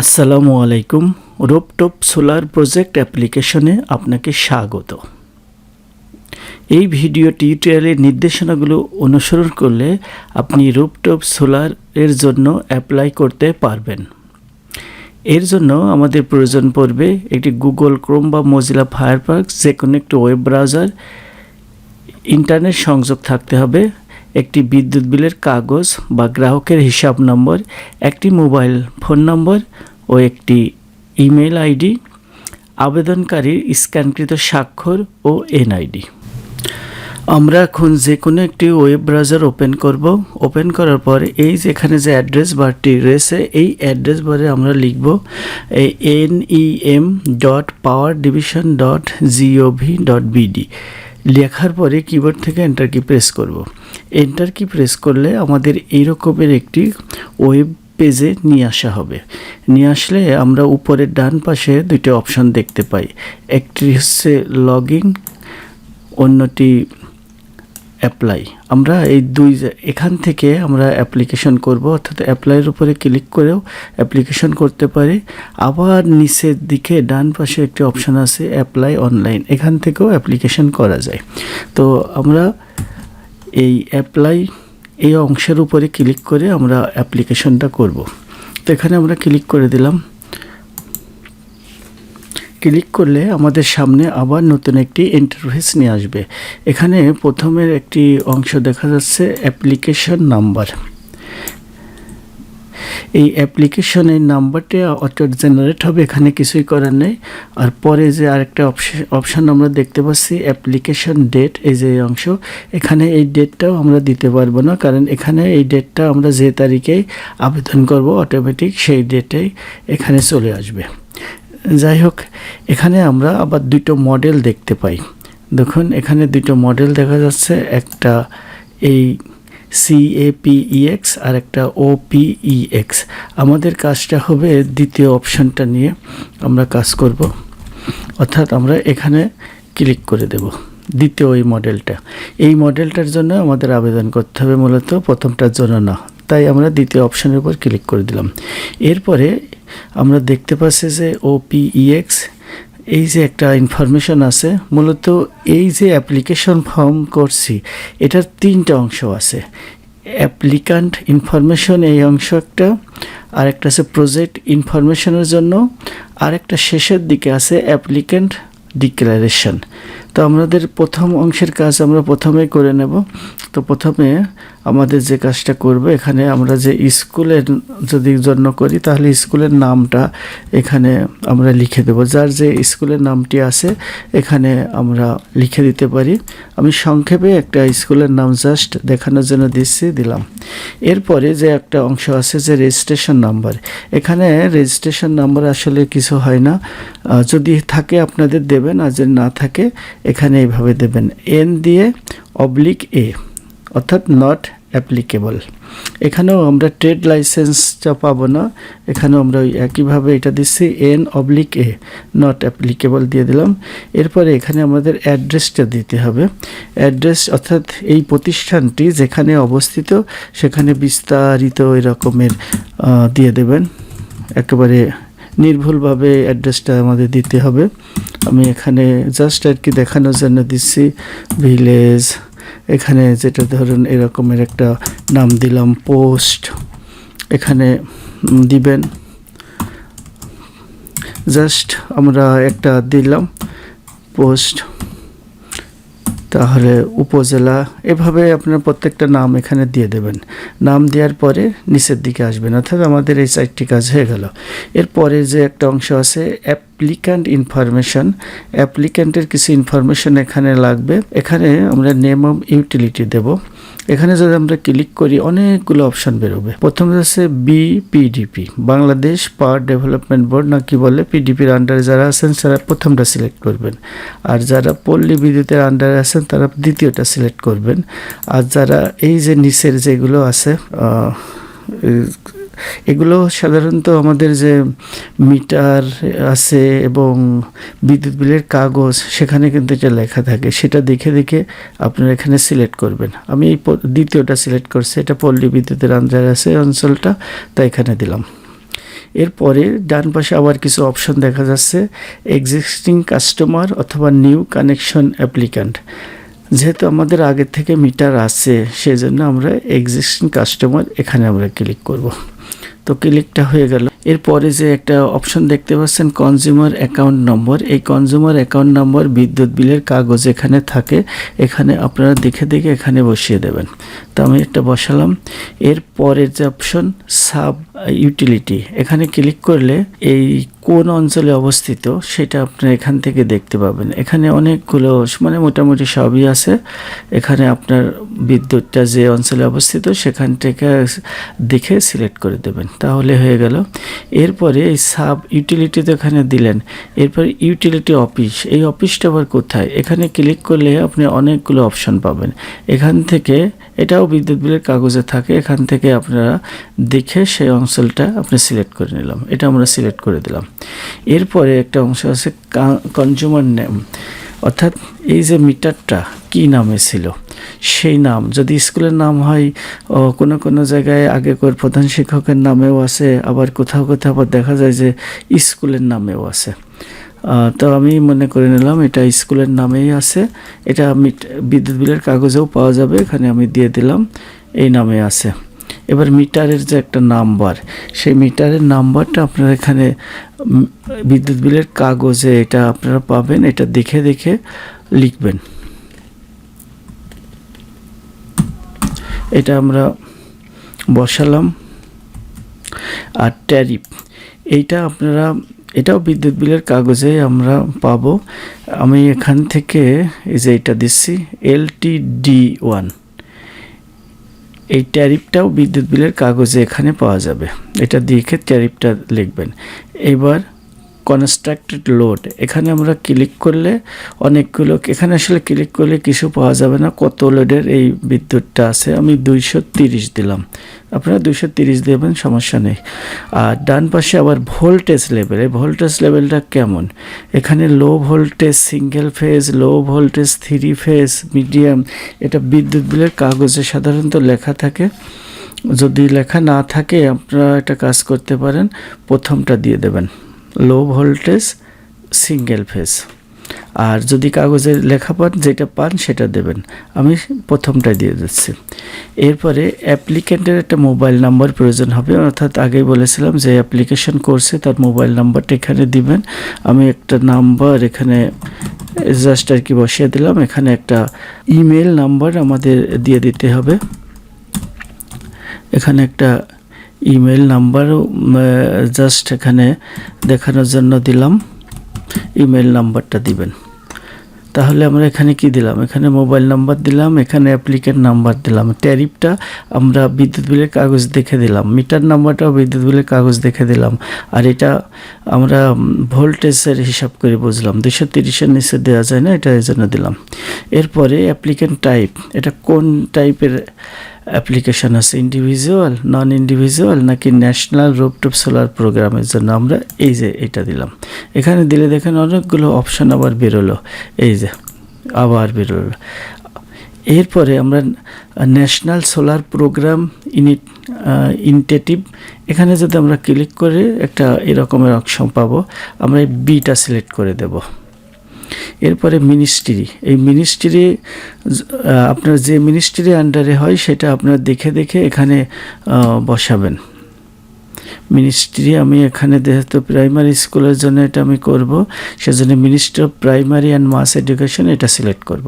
আসসালামু আলাইকুম। রোপটপ solar project অ্যাপ্লিকেশনে আপনাকে স্বাগত। এই ভিডিও টিউটোরিয়ালের নির্দেশনাগুলো অনুসরণ করলে আপনি রুপটপ সোলার এর জন্য অ্যাপ্লাই করতে পারবেন। এর জন্য আমাদের প্রয়োজন পড়বে একটি গুগল ক্রোম বা মজিলা ফায়ারপার্ক যে কোনো একটি ওয়েব ব্রাউজার, ইন্টারনেট সংযোগ থাকতে হবে একটি বিদ্যুৎ বিলের কাগজ বা গ্রাহকের হিসাব নম্বর, একটি মোবাইল ফোন নম্বর ও একটি ইমেল আইডি, আবেদনকারীর স্ক্যানকৃত স্বাক্ষর ও এনআইডি। আমরা এখন যে কোনো একটি ওয়েব ব্রাউজার ওপেন করব। ওপেন করার পর এই যেখানে যে অ্যাড্রেস বারটি রয়েছে, এই অ্যাড্রেস বারে আমরা লিখব এই N E M dot power division dot GOV dot BD লেখার পরে কিবোর্ড থেকে এন্টার কি প্রেস করব। এন্টার কি প্রেস করলে আমাদের এই রকমের একটি ওয়েব পেজে নিয়ে আসা হবে। নিয়ে আসলে আমরা উপরের ডান পাশে দুটি অপশন দেখতে পাই। একটি হচ্ছে লগইন অন্যটি অ্যাপ্লাই আমরা এই দুই এখান থেকে আমরা অ্যাপ্লিকেশন করব, অর্থাৎ অ্যাপ্লাইয়ের উপরে ক্লিক করেও অ্যাপ্লিকেশন করতে পারি। আবার নিচের দিকে ডান পাশে একটি অপশন আছে অ্যাপ্লাই অনলাইন এখান থেকেও অ্যাপ্লিকেশন করা যায়। তো আমরা এই অ্যাপ্লাই এই অংশের উপরে ক্লিক করে আমরা অ্যাপ্লিকেশনটা করব। তো এখানে আমরা ক্লিক করে দিলাম। ক্লিক করলে আমাদের সামনে আবার নতুন একটি ইন্টারফেস নিয়ে আসবে। এখানে প্রথমের একটি অংশ দেখা যাচ্ছে অ্যাপ্লিকেশন নাম্বার এই অ্যাপ্লিকেশনের নাম্বারটা অটো জেনারেট হবে, এখানে কিছুই করার নেই। আর পরে যে আরেকটা অপশন আমরা দেখতে পাচ্ছি অ্যাপ্লিকেশন ডেট এই যে অংশ। এখানে এই ডেটটাও আমরা দিতে পারব না, কারণ এখানে এই ডেটটা আমরা যে তারিখেই আবেদন করব অটোমেটিক সেই ডেটেই এখানে চলে আসবে। যাই হোক এখানে আমরা আবার দুটো মডেল দেখতে পাই। দেখুন, এখানে দুটো মডেল দেখা যাচ্ছে, একটা এই সিএপিইএক্স আর একটা ওপিইএক্স আমাদের কাজটা হবে দ্বিতীয় অপশনটা নিয়ে আমরা কাজ করব। অর্থাৎ আমরা এখানে ক্লিক করে দেব, দ্বিতীয় এই মডেলটা এই মডেলটার জন্য আমাদের আবেদন করতে হবে মূলত, প্রথমটার জন্য না। তাই আমরা দ্বিতীয় অপশনের উপর ক্লিক করে দিলাম। এরপরে আমরা দেখতে পাচ্ছি যে ওপিইএক্স এই যে একটা ইনফরমেশন আছে, মূলত এই যে অ্যাপ্লিকেশন ফর্ম করছি, এটার তিনটা অংশ আছে। অ্যাপ্লিকান্ট ইনফরমেশন এই অংশ একটা আর একটা আছে প্রজেক্ট ইনফরমেশনের জন্য আর একটা শেষের দিকে আছে অ্যাপ্লিক্যান্ট ডিক্লারেশন তো আমাদের প্রথম অংশের কাজ আমরা প্রথমেই করে নেব। তো প্রথমে আমাদের যে কাজটা করব, এখানে আমরা যে স্কুলের যদি জন্য করি, তাহলে স্কুলের নামটা এখানে আমরা লিখে দেব। যার যে স্কুলের নামটি আছে, এখানে আমরা লিখে দিতে পারি। আমি সংক্ষেপে একটা স্কুলের নাম জাস্ট দেখানোর জন্য দিচ্ছি, দিলাম। এরপরে যে একটা অংশ আছে, যে রেজিস্ট্রেশন নাম্বার। এখানে রেজিস্ট্রেশন নাম্বার আসলে কিছু হয় না। যদি থাকে আপনাদের দেবেন, আর যদি না থাকে, এখানে এইভাবে দেবেন। এন দিয়ে অবলিক এ। অর্থাৎ নট অ্যাপ্লিকেবল এখানেও আমরা ট্রেড লাইসেন্সটা পাবো না। এখানেও আমরা ওই একইভাবে এটা দিচ্ছি N oblique A not applicable দিয়ে দিলাম। এরপরে এখানে আমাদের অ্যাড্রেসটা দিতে হবে। অ্যাড্রেস অর্থাৎ এই প্রতিষ্ঠানটি যেখানে অবস্থিত সেখানে বিস্তারিত ওই রকমের আহ, দিয়ে দেবেন। একেবারে নির্ভুলভাবে অ্যাড্রেসটা আমাদের দিতে হবে। আমি এখানে জাস্ট আর কি দেখানোর জন্য দিচ্ছি ভিলেজ এখানে যেটা ধরুন এরকমের একটা নাম দিলাম, পোস্ট। এখানে দিবেন। জাস্ট আমরা একটা দিলাম, পোস্ট। তাহলে উপজেলা, এভাবে আপনার প্রত্যেকটা নাম এখানে দিয়ে দেবেন। নাম দেওয়ার পরে নিচের দিকে আসবেন, অর্থাৎ আমাদের এই সাইটটি কাজ হয়ে গেল। এরপরে যে একটা অংশ আছে, অ্যাপ্লিক্যান্ট ইনফরমেশন। অ্যাপ্লিক্যান্টের কিছু ইনফরমেশন এখানে লাগবে। এখানে আমরা নেম অফ ইউটিলিটি দেব। এখানে যদি আমরা ক্লিক করি, অনেকগুলো অপশন বেরোবে। প্রথমে আছে BPDP Bangladesh power development board না কি বলে পিডিপির আন্ডারে যারা আছেন, তারা প্রথমটা সিলেক্ট করবেন। আর যারা পল্লী বিদ্যুতের আন্ডারে আছেন, তারা দ্বিতীয়টা সিলেক্ট করবেন। আর যারা এই যে নিচের যেগুলো আছে এগুলো সাধারণত আমাদের যে মিটার আছে এবং বিদ্যুৎ বিলের কাগজ, সেখানে কিন্তু এটা লেখা থাকে। সেটা দেখে দেখে আপনারা এখানে সিলেক্ট করবেন। আমি এই দ্বিতীয়টা সিলেক্ট করছি। এটা পল্লী বিদ্যুতের আন্ডারে আছে অঞ্চলটা, তাই এখানে দিলাম। এরপরে ডান পাশে আবার কিছু অপশন দেখা যাচ্ছে। এক্সিস্টিং কাস্টমার অথবা নিউ কানেকশন অ্যাপ্লিক্যান্ট যেহেতু আমাদের আগের থেকে মিটার আছে, সেজন্য আমরা এক্সিস্টিং কাস্টমার এখানে আমরা ক্লিক করব। তো ক্লিকটা হয়ে গেল। এরপরে যে একটা অপশন দেখতে পাচ্ছেন কনজিউমার অ্যাকাউন্ট নম্বর এই কনজিউমার অ্যাকাউন্ট নম্বর বিদ্যুৎ বিলের কাগজ এখানে থাকে। এখানে আপনারা দেখে দেখে এখানে বসিয়ে দেবেন। তো আমি একটা বসালাম। এর পরের যে অপশন সাব ইউটিলিটি এখানে ক্লিক করলে এই কোন অঞ্চলে অবস্থিত সেটা আপনি এখান থেকে দেখতে পাবেন। এখানে অনেকগুলো মানে মোটামুটি সবই আছে। এখানে আপনার বিদ্যুৎটা যে অঞ্চলে অবস্থিত সেখান থেকে দেখে সিলেক্ট করে দেবেন। তাহলে হয়ে গেল। এরপরে এই সাব ইউটিলিটি তো এখানে দিলেন। এরপর ইউটিলিটি অফিস। এই অফিসটা আবার কোথায়? এখানে ক্লিক করলে আপনি অনেকগুলো অপশন পাবেন। এখান থেকে, এটাও বিদ্যুৎ বিলের কাগজে থাকে। এখান থেকে আপনারা দেখে সেই অঞ্চলটা আপনি সিলেক্ট করে নিলাম। এটা আমরা সিলেক্ট করে দিলাম। এরপরে একটা অংশ আছে কনজিউমার নেম অর্থাৎ এই যে মিটারটা কি নামে ছিল? সেই নাম, যদি স্কুলের নাম হয়, ও কোনো কোনো জায়গায় আগে করে প্রধান শিক্ষকের নামেও আছে, আবার কোথাও কোথাও আবার দেখা যায় যে স্কুলের নামেও আছে। তো আমি মনে করে নিলাম, এটা স্কুলের নামেই আছে। এটা বিদ্যুৎ বিলের কাগজেও পাওয়া যাবে, এখানে আমি দিয়ে দিলাম, এই নামে আছে। এবার মিটারের যে একটা নাম্বার, সেই মিটারের নাম্বারটা আপনারা এখানে বিদ্যুৎ বিলের কাগজে এটা আপনারা পাবেন, এটা দেখে দেখে লিখবেন। এটা আমরা বসালাম। আর ট্যারিফ, এইটা আপনারা, এটাও বিদ্যুৎ বিলের কাগজে আমরা পাবো। আমি এখান থেকে এই যে এটা দিচ্ছি, এল টি ডি ওয়ান। এই ট্যারিফটাও বিদ্যুৎ বিলের কাগজে এখানে পাওয়া যাবে। এটা দেখে ট্যারিফটা লিখবেন। এবার কনস্ট্রাক্টেড লোড এখানে আমরা ক্লিক করলে অনেকগুলো, এখানে আসলে ক্লিক করলে কিছু পাওয়া যাবে না কত লোডের এই বিদ্যুৎটা আছে। আমি দুইশো তিরিশ দিলাম। আপনারা দুইশো তিরিশ দেবেন, সমস্যা নেই। আর ডান পাশে আবার ভোল্টেজ লেভেল এই ভোল্টেজ লেভেলটা কেমন? এখানে low voltage single phase low voltage three phase medium এটা বিদ্যুৎ বিলের কাগজে সাধারণত লেখা থাকে। যদি লেখা না থাকে, আপনারা একটা কাজ করতে পারেন, প্রথমটা দিয়ে দেবেন। লো ভোল্টেজ সিঙ্গেল ফেজ আর যদি কাগজে লেখা পান যেটা পান সেটা দেবেন। আমি প্রথমটা দিয়ে দিচ্ছি। এরপরে অ্যাপ্লিকেন্টের একটা মোবাইল নাম্বার প্রয়োজন হবে। অর্থাৎ আগেই বলেছিলাম যে অ্যাপ্লিকেশন করছে, তার মোবাইল নাম্বারটা এখানে দিবেন। আমি একটা নাম্বার এখানে জাস্ট আর কি বসিয়ে দিলাম। এখানে একটা ইমেল নাম্বার আমাদের দিয়ে দিতে হবে। এখানে একটা ইমেল নাম্বারও জাস্ট এখানে দেখানোর জন্য দিলাম। ইমেল নাম্বারটা দিবেন। তাহলে আমরা এখানে কি দিলাম? এখানে মোবাইল নাম্বার দিলাম, এখানে অ্যাপ্লিকেন্ট নাম্বার দিলাম। ট্যারিফটা আমরা বিদ্যুৎ বিলের কাগজ দেখে দিলাম। মিটার নাম্বারটাও বিদ্যুৎ বিলের কাগজ দেখে দিলাম। আর এটা আমরা ভোল্টেজের হিসাব করে বুঝলাম। দুশো তিরিশের নিচে দেওয়া যায় না, এটা এই জন্য দিলাম। এরপরে অ্যাপ্লিকেন্ট টাইপ এটা কোন টাইপের অ্যাপ্লিকেশন আছে ইন্ডিভিজুয়াল নন ইন্ডিভিজুয়াল নাকি ন্যাশনাল রুপটপ সোলার প্রোগ্রামের জন্য আমরা এই যে এটা দিলাম। এখানে দিলে দেখেন অনেকগুলো অপশান আবার বেরোলো। এই যে, আবার বেরোলো। এরপরে আমরা ন্যাশনাল সোলার প্রোগ্রাম ইনিট ইনটেটিভ এখানে যদি আমরা ক্লিক করে একটা এরকমের অপশন পাবো, আমরা এই বিটা সিলেক্ট করে দেব। এরপরে মিনিস্ট্রি এই মিনিস্ট্রি আপনার যে মিনিস্ট্রি আন্ডারে হয়, সেটা আপনার দেখে দেখে এখানে বসাবেন। মিনিস্ট্রি আমি এখানে যেহেতু প্রাইমারি স্কুলের জন্য এটা আমি করব, সেজন্য ministry of primary and mass education এটা সিলেক্ট করব।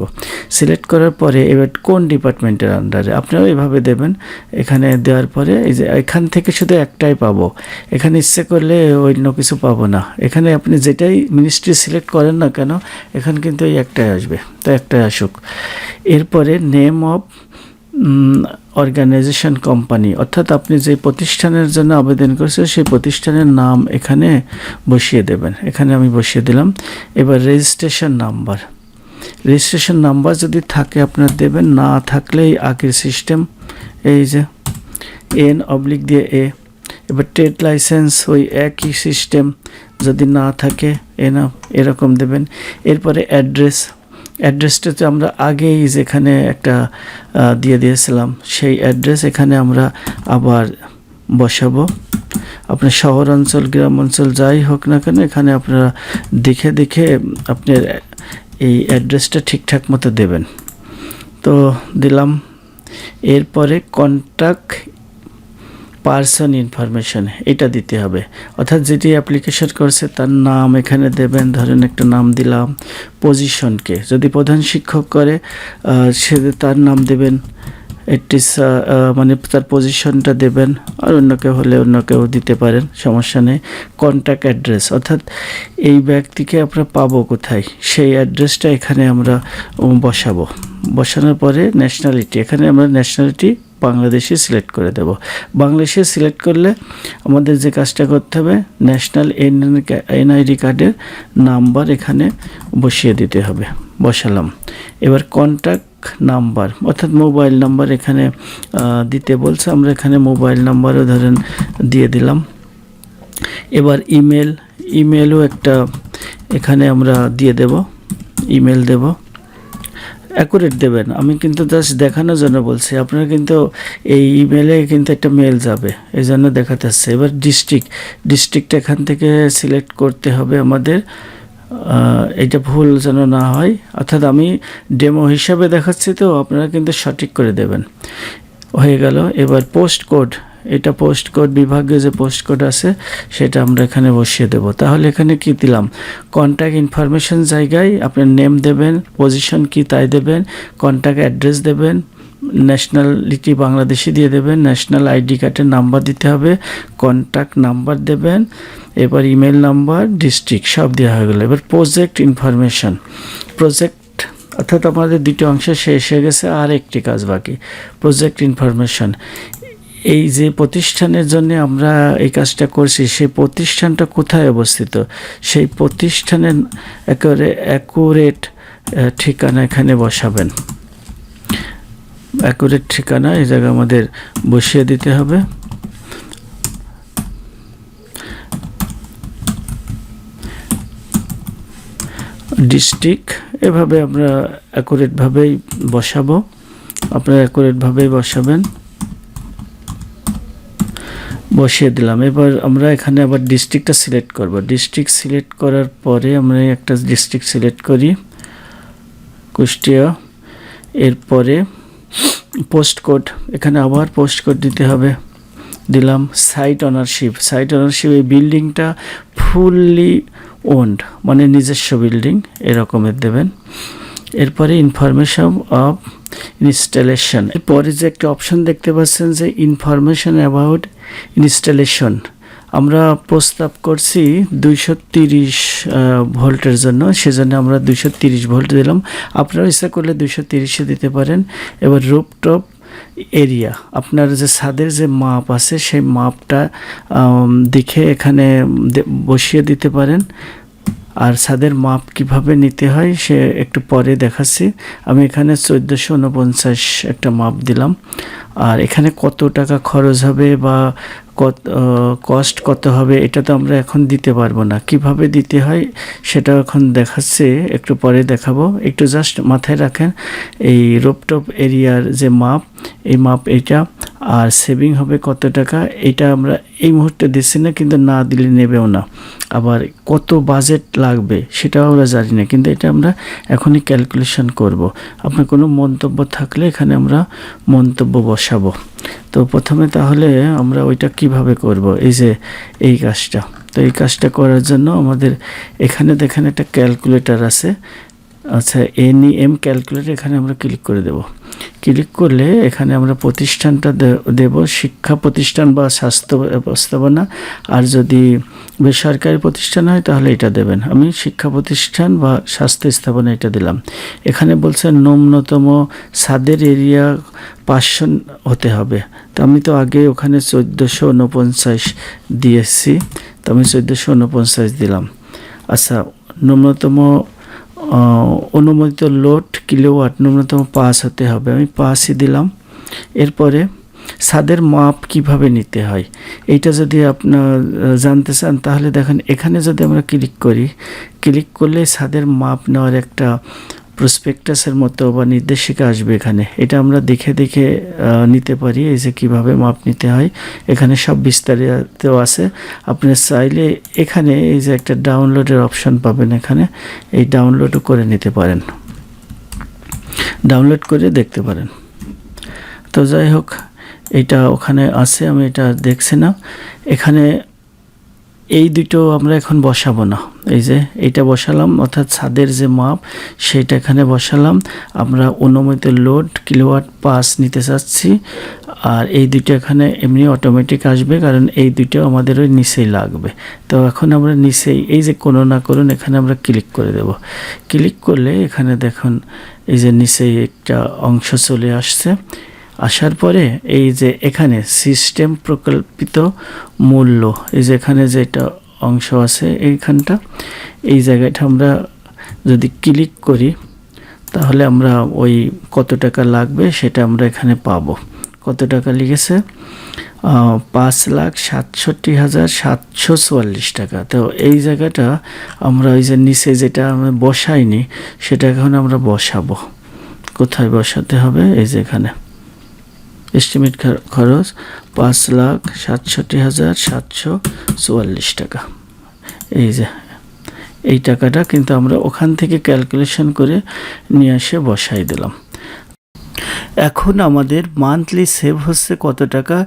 সিলেক্ট করার পরে এবার কোন ডিপার্টমেন্টের আন্ডারে আপনারাও এভাবে দেবেন। এখানে দেওয়ার পরে এই যে এখান থেকে শুধু একটাই পাবো। এখানে ইচ্ছে করলে অন্য কিছু পাবো না। এখানে আপনি যেটাই মিনিস্ট্রি সিলেক্ট করেন না কেন, এখানে কিন্তু এই একটাই আসবে। তো একটাই আসুক। এরপরে নেম অফ অর্গানাইজেশন কোম্পানি অর্থাৎ আপনি যে প্রতিষ্ঠানের জন্য আবেদন করেছেন, সেই প্রতিষ্ঠানের নাম এখানে বসিয়ে দেবেন। এখানে আমি বসিয়ে দিলাম। এবার রেজিস্ট্রেশন নাম্বার রেজিস্ট্রেশন নাম্বার যদি থাকে, আপনার দেবেন। না থাকলে এই আগের সিস্টেম এই যে এন অবলিক দিয়ে এ এবার ট্রেড লাইসেন্স ওই একই সিস্টেম যদি না থাকে এ না এরকম দেবেন। এরপরে অ্যাড্রেস অ্যাড্রেসটা তো আমরা আগেই যেখানে একটা দিয়ে দিয়েছিলাম, সেই অ্যাড্রেস এখানে আমরা আবার বসাবো। আপনার শহর অঞ্চল গ্রাম অঞ্চল যাই হোক না কেন, এখানে আপনারা দেখে দেখে আপনার এই অ্যাড্রেসটা ঠিকঠাক মতো দেবেন। তো দিলাম। এরপরে কন্ট্যাক্ট পার্সন ইনফরমেশন এটা দিতে হবে। অর্থাৎ যেটি অ্যাপ্লিকেশন করছে, তার নাম এখানে দেবেন, ধরেন একটা নাম দিলাম পজিশনকে যদি প্রধান শিক্ষক করে সে তার নাম দেবেন একটি সা- আহ, মানে তার পজিশনটা দেবেন আর অন্য কেউ হলে অন্য কেউ দিতে পারেন সমস্যা নেই। কন্ট্যাক্ট অ্যাড্রেস অর্থাৎ এই ব্যক্তিকে আমরা পাবো কোথায়? সেই অ্যাড্রেসটা এখানে আমরা বসাবো। বসানোর পরে ন্যাশনালিটি এখানে আমরা ন্যাশনালিটি বাংলাদেশি সিলেক্ট করে দেব। বাংলাদেশে সিলেক্ট করলে আমাদের যে কাজটা করতে হবে ন্যাশনাল এনআইডি কার্ডের নাম্বার এখানে বসিয়ে দিতে হবে। বসালাম। এবার কন্ট্যাক্ট নাম্বার, অর্থাৎ মোবাইল নাম্বার এখানে দিতে বলছে। আমরা এখানে মোবাইল নাম্বারও ধরেন দিয়ে দিলাম। এবার ইমেল, ইমেলও একটা এখানে আমরা দিয়ে দেব, ইমেল দেব। অ্যাকুরেট দেবেন। আমি কিন্তু জাস্ট দেখানোর জন্য বলছি, আপনারা কিন্তু এই ইমেলে কিন্তু একটা মেল যাবে এই জন্য দেখাতে আসছে। এবার ডিস্ট্রিক্ট ডিস্ট্রিক্ট এখান থেকে সিলেক্ট করতে হবে আমাদের। এটা ভুল যেন না হয়, অর্থাৎ আমি ডেমো হিসাবে দেখাচ্ছি তো, আপনারা কিন্তু সঠিক করে দেবেন। হয়ে গেল, এবার পোস্ট কোড এটা পোস্ট কোড বিভাগে যে পোস্ট কোড আছে, সেটা আমরা এখানে বসিয়ে দেব। তাহলে এখানে কি দিলাম? কন্ট্যাক্ট ইনফরমেশন জায়গায় আপনার নেম দেবেন পজিশন কি তাই দেবেন কন্ট্যাক্ট অ্যাড্রেস দেবেন ন্যাশনালিটি বাংলাদেশি দিয়ে দেবেন ন্যাশনাল আইডি কার্ডের নাম্বার দিতে হবে কন্ট্যাক্ট নাম্বার দেবেন এবার ইমেল নাম্বার ডিস্ট্রিক্ট সব দেওয়া হয়ে গেলো। এবার প্রজেক্ট ইনফরমেশন প্রজেক্ট অর্থাৎ আমাদের দুটো অংশ শেষ হয়ে গেছে, আর একটি কাজ বাকি। প্রজেক্ট ইনফরমেশন এই যে প্রতিষ্ঠানের জন্য আমরা এই কাজটা করছি, সেই প্রতিষ্ঠানটা কোথায় অবস্থিত? সেই প্রতিষ্ঠানের একেবারে অ্যাকুরেট ঠিকানা এখানে বসাবেন। অ্যাকুরেট ঠিকানা এই জায়গায় আমাদের বসিয়ে দিতে হবে। ডিস্ট্রিক্ট এভাবে আমরা অ্যাকুরেটভাবেই বসাবো। আপনারা অ্যাকুরেটভাবেই বসাবেন। বসিয়ে দিলাম। এবার আমরা এখানে আবার ডিস্ট্রিক্টটা সিলেক্ট করব। ডিস্ট্রিক্ট সিলেক্ট করার পরে আমরা একটা ডিস্ট্রিক্ট সিলেক্ট করি। কুষ্টিয়া। এরপরে পোস্ট কোড এখানে আবার পোস্ট কোড দিতে হবে। দিলাম সাইট অনারশিপ সাইট অনারশিপ এই বিল্ডিংটা ফুললি ওন্ড মানে নিজস্ব বিল্ডিং এরকমের দেবেন। এরপরে ইনফরমেশন অফ ইনস্টলেশন এরপরে যে একটা অপশন দেখতে পাচ্ছেন যে ইনফরমেশন অ্যাবাউট ইনস্টলেশন আমরা প্রস্তাব করছি দুইশো তিরিশ ভোল্টের জন্য। সেজন্য আমরা দুইশো তিরিশ ভোল্ট দিলাম। আপনারা ইচ্ছা করলে দুইশো তিরিশে দিতে পারেন। এবার রুপটপ এরিয়া। আপনার যে ছাদের যে মাপ আছে, সেই মাপটা দেখে এখানে বসিয়ে দিতে পারেন। আর ছাদের মাপ কীভাবে নিতে হয়, সে একটু পরে দেখাচ্ছি। আমি এখানে চোদ্দোশো উনপঞ্চাশ একটা মাপ দিলাম। আর এখানে কত টাকা খরচ হবে বা কত কস্ট কত হবে এটা তো আমরা এখন দিতে পারব না। কীভাবে দিতে হয় সেটা এখন দেখাচ্ছে, একটু পরে দেখাবো। একটু জাস্ট মাথায় রাখেন, এই রোপটপ এরিয়ার যে মাপ, এই মাপ এটা আর সেভিং হবে কত টাকা? এটা আমরা এই মুহূর্তে দিচ্ছি না, কিন্তু না দিলে নেবেও না। আবার কত বাজেট লাগবে সেটাও আমরা জানি না, কিন্তু এটা আমরা এখনই ক্যালকুলেশন করব। আপনার কোনো মন্তব্য থাকলে এখানে আমরা মন্তব্য বসাবো। তো প্রথমে তাহলে আমরা ওইটা কীভাবে করব? এই যে এই কাজটা। তো এই কাজটা করার জন্য আমাদের এখানে দেখেন একটা ক্যালকুলেটার আছে। আচ্ছা এন এম ক্যালকুলেটর এখানে আমরা ক্লিক করে দেব। ক্লিক করলে এখানে আমরা প্রতিষ্ঠানটা দেব, শিক্ষা প্রতিষ্ঠান বা স্বাস্থ্য ব্যবস্থাপনা। আর যদি বেসরকারি প্রতিষ্ঠান হয়, তাহলে এটা দেবেন। আমি শিক্ষা প্রতিষ্ঠান বা স্বাস্থ্য স্থাপনা এটা দিলাম। এখানে বলছে ন্যূনতম ছাদের এরিয়া পাঁচশো হতে হবে। তো আমি তো আগে ওখানে চোদ্দোশো উনপঞ্চাশ দিয়েছি। তো আমি চোদ্দোশো উনপঞ্চাশ দিলাম। আচ্ছা ন্যূনতম অনুমোদিত লোড কিলোওয়াট ন্যূনতম পাঁচ হতে হবে। আমি পাঁচই দিলাম। এরপরে ছাদের মাপ কীভাবে নিতে হয়? এইটা যদি আপনার জানতে চান, তাহলে দেখেন, এখানে যদি আমরা ক্লিক করি, ক্লিক করলে ছাদের মাপ নেওয়ার একটা প্রসপেক্টাসের মতো বা নির্দেশিকা আসবে এখানে। এটা আমরা দেখে দেখে নিতে পারি এই যে কীভাবে মাপ নিতে হয়। এখানে সব বিস্তারিত আছে। আপনি চাইলে এখানে এই যে একটা ডাউনলোডের অপশন পাবেন এখানে। এই ডাউনলোডও করে নিতে পারেন। ডাউনলোড করে দেখতে পারেন। তো যাই হোক, এটা ওখানে আছে, আমি এটা দেখছি না। এখানে এই দুটো আমরা এখন বসাবো না। এই যে এইটা বসালাম, অর্থাৎ ছাদের যে মাপ, সেটা এখানে বসালাম। আমরা অনুমিত লোড কিলোওয়াট পাস নিতে চাচ্ছি, আর এই দুটো এখানে এমনি অটোমেটিক আসবে, কারণ এই দুটো আমাদের ওই নিচেই লাগবে। তো এখন আমরা নিচেই, এই যে কোনো না করুন এখানে আমরা ক্লিক করে দেব। ক্লিক করলে এখানে দেখুন, এই যে নিচেই একটা অংশ চলে আসছে। আসার পরে এই যে এখানে সিস্টেম প্রকল্পিত মূল্য, এই যে এখানে যেটা অংশ আছে এইখানটা, এই জায়গাটা আমরা যদি ক্লিক করি, তাহলে আমরা ওই কত টাকা লাগবে সেটা আমরা এখানে পাবো। কত টাকা লিখেছে? পাঁচ লাখ সাতষট্টি হাজার সাতশো চুয়াল্লিশ টাকা। তো এই জায়গাটা আমরা ওই যে নিচে যেটা আমরা বসাইনি, সেটা এখন আমরা বসাবো। কোথায় বসাতে হবে? এই যে এখানে। এস্টিমেট খরচ পাঁচ লাখ সাতষট্টি হাজার সাতশো চুয়াল্লিশ টাকা। এই যে, এই টাকাটা কিন্তু আমরা ওখান থেকে ক্যালকুলেশন করে নিয়ে এসে বসাই দিলাম। এখন আমাদের মান্থলি সেভ হচ্ছে কত টাকা?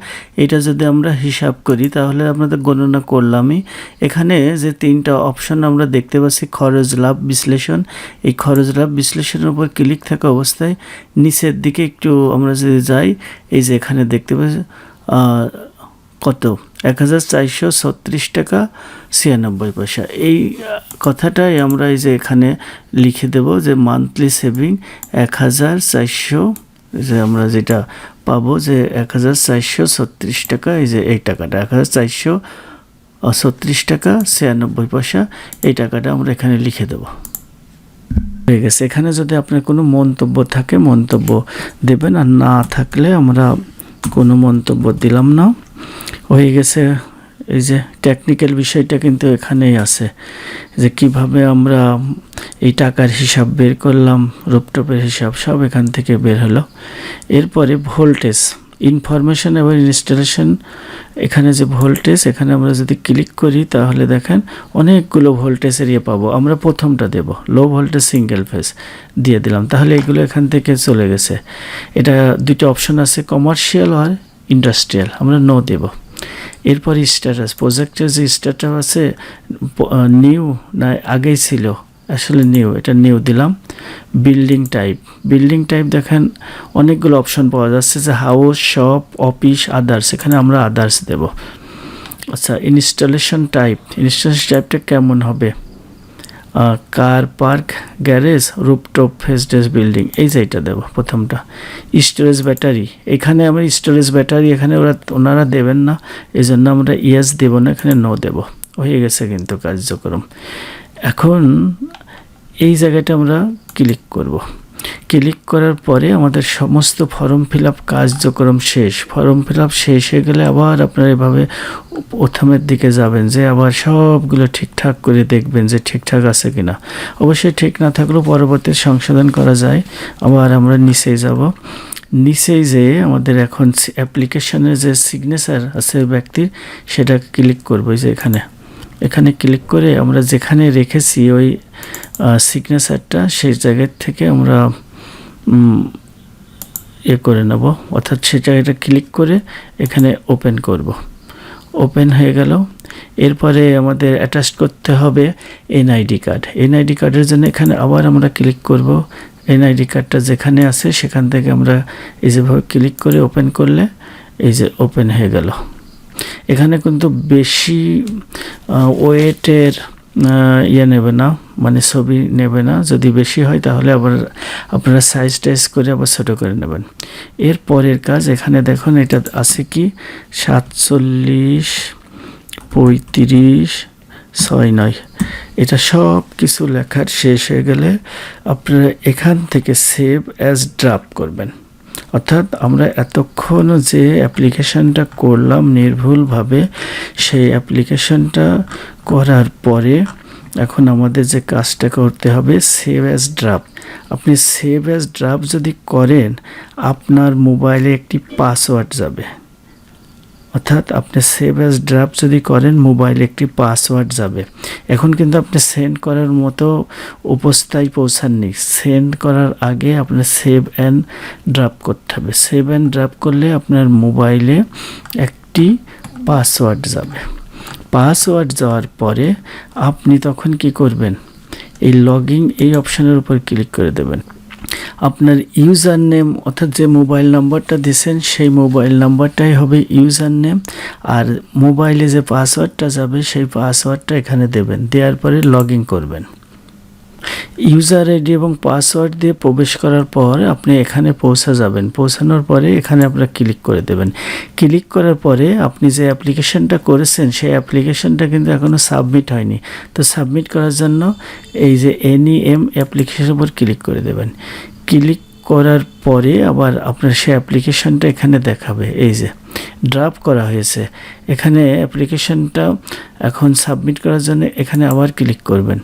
এটা যদি আমরা হিসাব করি, তাহলে আমাদের গণনা করলামই। এখানে যে তিনটা অপশন আমরা দেখতে পাচ্ছি, খরচ, লাভ, বিশ্লেষণ। এই খরচ, লাভ, বিশ্লেষণের উপর ক্লিক থাকা অবস্থায় নিচের দিকে একটু আমরা যদি যাই, এই যে এখানে দেখতে পাচ্ছি কত? এক হাজার চারশো ছত্রিশ টাকা ছিয়ানব্বই পয়সা। এই কথাটাই আমরা এই যে এখানে লিখে দেব যে মান্থলি সেভিং এক হাজার চারশো যে আমরা যেটা পাবো যে এক হাজার চারশো ছত্রিশ টাকা, এই যে এই টাকাটা এক হাজার চারশো ছত্রিশ টাকা, ছিয়ানব্বই পয়সা, এই টাকাটা আমরা এখানে লিখে দেবো। হয়ে গেছে। এখানে যদি আপনার কোনো মন্তব্য থাকে, মন্তব্য দেবেন, আর না থাকলে আমরা কোনো মন্তব্য দিলাম না। হয়ে গেছে এই যে টেকনিক্যাল বিষয়টা কিন্তু এখানেই আছে, যে কীভাবে আমরা এই টাকার হিসাব বের করলাম, রুপটপের হিসাব সব এখান থেকে বের হলো। এরপরে ভোল্টেজ ইনফরমেশন এবং ইনস্টলেশন এখানে যে ভোল্টেজ, এখানে আমরা যদি ক্লিক করি তাহলে দেখেন অনেকগুলো ভোল্টেজের ইয়ে পাবো। আমরা প্রথমটা দেব লো ভোল্টেজ সিঙ্গেল ফেজ দিয়ে দিলাম। তাহলে এগুলো এখান থেকে চলে গেছে। এটা দুটো অপশন আছে কমার্শিয়াল আর ইন্ডাস্ট্রিয়াল আমরা নো দেব। এরপর স্ট্যাটাস প্রজেক্টের যে স্ট্যাটাস আছে নিউ না আগেই ছিল আসলে নিউ এটা নিউ দিলাম। বিল্ডিং টাইপ বিল্ডিং টাইপ দেখেন অনেকগুলো অপশন পাওয়া যাচ্ছে যে হাউস শপ অফিস আদার্স এখানে আমরা আদার্স দেব। আচ্ছা ইনস্টলেশন টাইপ ইনস্টলেশন টাইপটা কেমন হবে? Car park garage rooftop facades building এই যে এটা দেবো প্রথমটা। স্টোরেজ ব্যাটারি এখানে আমরা স্টোরেজ ব্যাটারি এখানে ওরা, ওনারা দেবেন না এই জন্য আমরা ইয়েস দেবো না, এখানে নো দেবো। হয়ে গেছে কিন্তু কার্যক্রম। এখন এই জায়গাটা আমরা ক্লিক করব। ক্লিক করার পরে আমাদের সমস্ত ফর্ম ফিল আপ কার্যক্রম শেষ। ফর্ম ফিল আপ শেষ হয়ে গেলে আবার আপনারা এভাবে প্রথমের দিকে যাবেন যে আবার সবগুলো ঠিকঠাক করে দেখবেন যে ঠিকঠাক আছে কিনা। অবশ্যই ঠিক না থাকলেও পরবর্তী সংশোধন করা যায়। আবার আমরা নিচেই যাব। নিচেই যে আমাদের এখন অ্যাপ্লিকেশনের যে সিগনেচার আছে ব্যক্তির সেটা ক্লিক করব যে এখানে। এখানে ক্লিক করে আমরা যেখানে রেখেছি ওই সিগনেচারটা সেই জায়গার থেকে আমরা উম, ইয়ে করে নেব। অর্থাৎ সেই জায়গাটা ক্লিক করে এখানে ওপেন করব। ওপেন হয়ে গেল। এরপরে আমাদের অ্যাটাচ করতে হবে এনআইডি কার্ড। এনআইডি কার্ডের জন্য এখানে আবার আমরা ক্লিক করব। এনআইডি কার্ডটা যেখানে আছে সেখান থেকে আমরা এই যেভাবে ক্লিক করে ওপেন করলে এই যে ওপেন হয়ে গেল। এখানে কিন্তু বেশি ওয়েটের ইয়ে নেবে না মানে ছবি নেবে না। যদি বেশি হয় তাহলে আবার আপনারা সাইজ টাইজ করে আবার ছোটো করে নেবেন। এর পরের কাজ, এখানে দেখুন এটা আছে কি? সাতচল্লিশ, পঁয়ত্রিশ, ছয়, নয়। এটা সব কিছু লেখার শেষ হয়ে গেলে আপনারা এখান থেকে সেভ অ্যাজ ড্রাফট করবেন। অর্থাৎ আমরা এতক্ষণ যে অ্যাপ্লিকেশনটা করলাম নির্ভুলভাবে, সেই অ্যাপ্লিকেশনটা করার পরে এখন আমাদের যে কাজটা করতে হবে সেভ অ্যাজ ড্রাফট আপনি সেভ অ্যাজ ড্রাফট যদি করেন, আপনার মোবাইলে একটি পাসওয়ার্ড যাবে। অর্থাৎ আপনি সেভ অ্যাজ ড্রাফট যদি করেন মোবাইলে একটি পাসওয়ার্ড যাবে। এখন কিন্তু আপনি সেন্ড করার মতো অবস্থায় পৌঁছাননি। সেন্ড করার আগে আপনার সেভ অ্যান্ড ড্রাফট করতে হবে। সেভ অ্যান্ড ড্রাফট করলে আপনার মোবাইলে একটি পাসওয়ার্ড যাবে। পাসওয়ার্ড যাওয়ার পরে আপনি তখন কি করবেন? এই লগইন এই অপশানের উপর ক্লিক করে দেবেন। আপনার ইউজার নেম অর্থাৎ যে মোবাইল নাম্বারটা দিয়েছেন, সেই মোবাইল নাম্বারটাই হবে ইউজার নেম আর মোবাইলে যে পাসওয়ার্ডটা যাবে, সেই পাসওয়ার্ডটা এখানে দেবেন। দেওয়ার পরে লগ করবেন। ইউজার আইডি এবং পাসওয়ার্ড দিয়ে প্রবেশ করার পর আপনি এখানে পৌঁছা যাবেন। পৌঁছানোর পরে এখানে আপনারা ক্লিক করে দেবেন। ক্লিক করার পরে আপনি যে অ্যাপ্লিকেশনটা করেছেন, সেই অ্যাপ্লিকেশনটা কিন্তু এখনও সাবমিট হয়নি। তো সাবমিট করার জন্য এই যে এনইএম অ্যাপ্লিকেশনের উপর ক্লিক করে দেবেন। ক্লিক করার পরে আবার আপনার সেই অ্যাপ্লিকেশনটা এখানে দেখাবে। এই যে ড্রাপ করা হয়েছে। এখানে অ্যাপ্লিকেশনটা এখন সাবমিট করার জন্য এখানে আবার ক্লিক করবেন।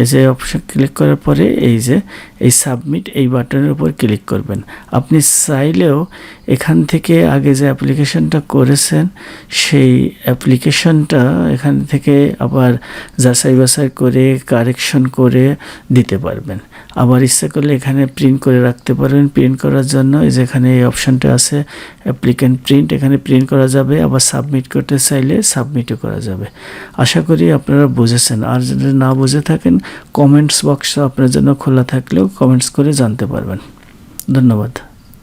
এই যে অপশন ক্লিক করার পরে এই যে, এই সাবমিট এই বাটনের উপর ক্লিক করবেন। আপনি চাইলেও এখান থেকে আগে যে অ্যাপ্লিকেশনটা করেছেন, সেই অ্যাপ্লিকেশনটা এখান থেকে আবার যাচাই বাছাই করে কারেকশন করে দিতে পারবেন। আবার ইচ্ছা করলে এখানে প্রিন্ট করে রাখতে পারবেন। প্রিন্ট করার জন্য এই যেখানে এই অপশানটা আছে অ্যাপ্লিক্যান্ট প্রিন্ট এখানে প্রিন্ট করা যাবে। আবার সাবমিট করতে চাইলে সাবমিটও করা যাবে। আশা করি আপনারা বুঝেছেন। আর যদি না বুঝে থাকেন কমেন্টস বক্স আপনার জন্য খোলা থাকলেও কমেন্টস করে জানতে পারবেন। ধন্যবাদ।